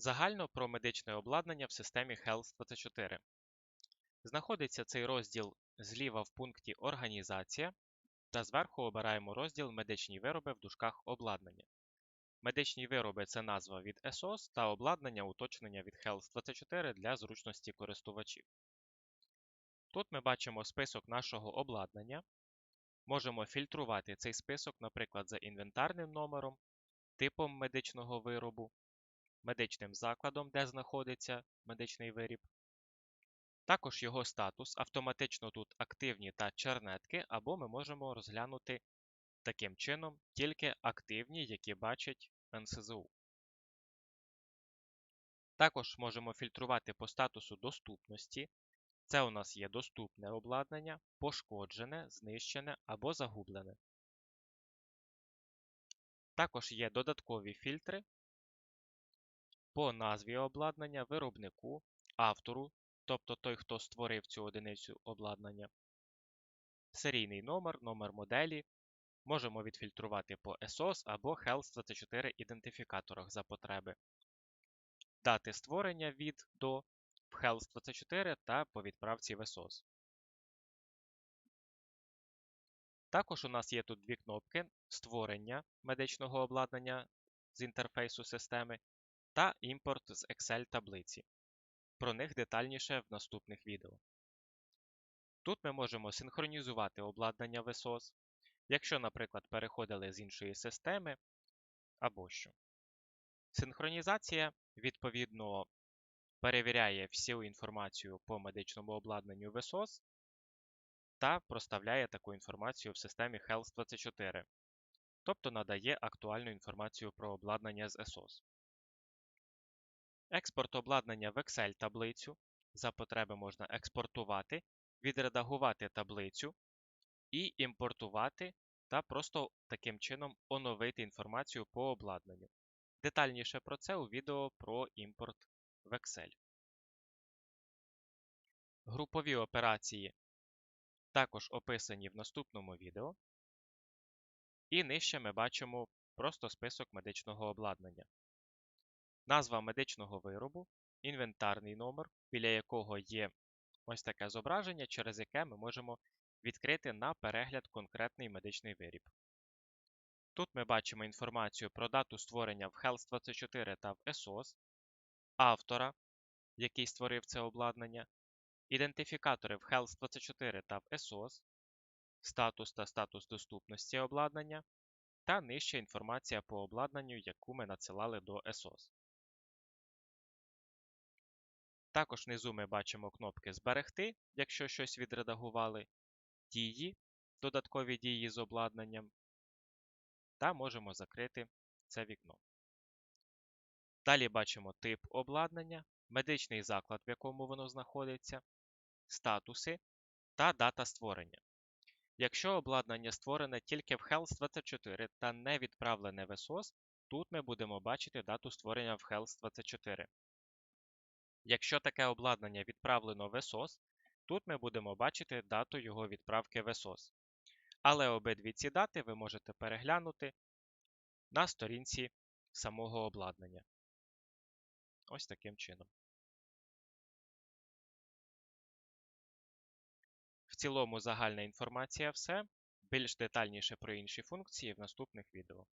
Загально про медичне обладнання в системі Health24. Знаходиться цей розділ зліва в пункті Організація та зверху обираємо розділ Медичні вироби в дужках обладнання. Медичні вироби це назва від ESOS та обладнання уточнення від Health24 для зручності користувачів. Тут ми бачимо список нашого обладнання. Можемо фільтрувати цей список, наприклад, за інвентарним номером, типом медичного виробу, медичним закладом, де знаходиться медичний виріб. Також його статус, автоматично тут активні та чернетки, або ми можемо розглянути таким чином тільки активні, які бачать НСЗУ. Також можемо фільтрувати по статусу доступності. Це у нас є доступне обладнання, пошкоджене, знищене або загублене. Також є додаткові фільтри по назві обладнання, виробнику, автору, тобто той, хто створив цю одиницю обладнання, серійний номер, номер моделі. Можемо відфільтрувати по ESOS або Health24 ідентифікаторах за потреби, дати створення від до в Health24 та по відправці в ESOS. Також у нас є тут дві кнопки створення медичного обладнання з інтерфейсу системи та імпорт з Excel таблиці. Про них детальніше в наступних відео. Тут ми можемо синхронізувати обладнання VSOS, якщо, наприклад, переходили з іншої системи або що. Синхронізація, відповідно, перевіряє всю інформацію по медичному обладнанню VSOS та проставляє таку інформацію в системі Health24, тобто надає актуальну інформацію про обладнання з ESOS. Експорт обладнання в Excel-таблицю. За потреби можна експортувати, відредагувати таблицю і імпортувати та просто таким чином оновити інформацію по обладнанню. Детальніше про це у відео про імпорт в Excel. Групові операції також описані в наступному відео. І нижче ми бачимо просто список медичного обладнання назва медичного виробу, інвентарний номер, біля якого є ось таке зображення, через яке ми можемо відкрити на перегляд конкретний медичний виріб. Тут ми бачимо інформацію про дату створення в Health24 та в ESOS, автора, який створив це обладнання, ідентифікатори в Health24 та в ESOS, статус та статус доступності обладнання та нижча інформація по обладнанню, яку ми надсилали до ESOS. Також внизу ми бачимо кнопки Зберегти, якщо щось відредагували, дії, додаткові дії з обладнанням, та можемо закрити це вікно. Далі бачимо тип обладнання, медичний заклад, в якому воно знаходиться, статуси та дата створення. Якщо обладнання створене тільки в Health24 та не відправлене в ESOS, тут ми будемо бачити дату створення в Health24. Якщо таке обладнання відправлено в ESOS, тут ми будемо бачити дату його відправки в ESOS. Але обидві ці дати ви можете переглянути на сторінці самого обладнання. Ось таким чином. В цілому загальна інформація все. Більш детальніше про інші функції в наступних відео.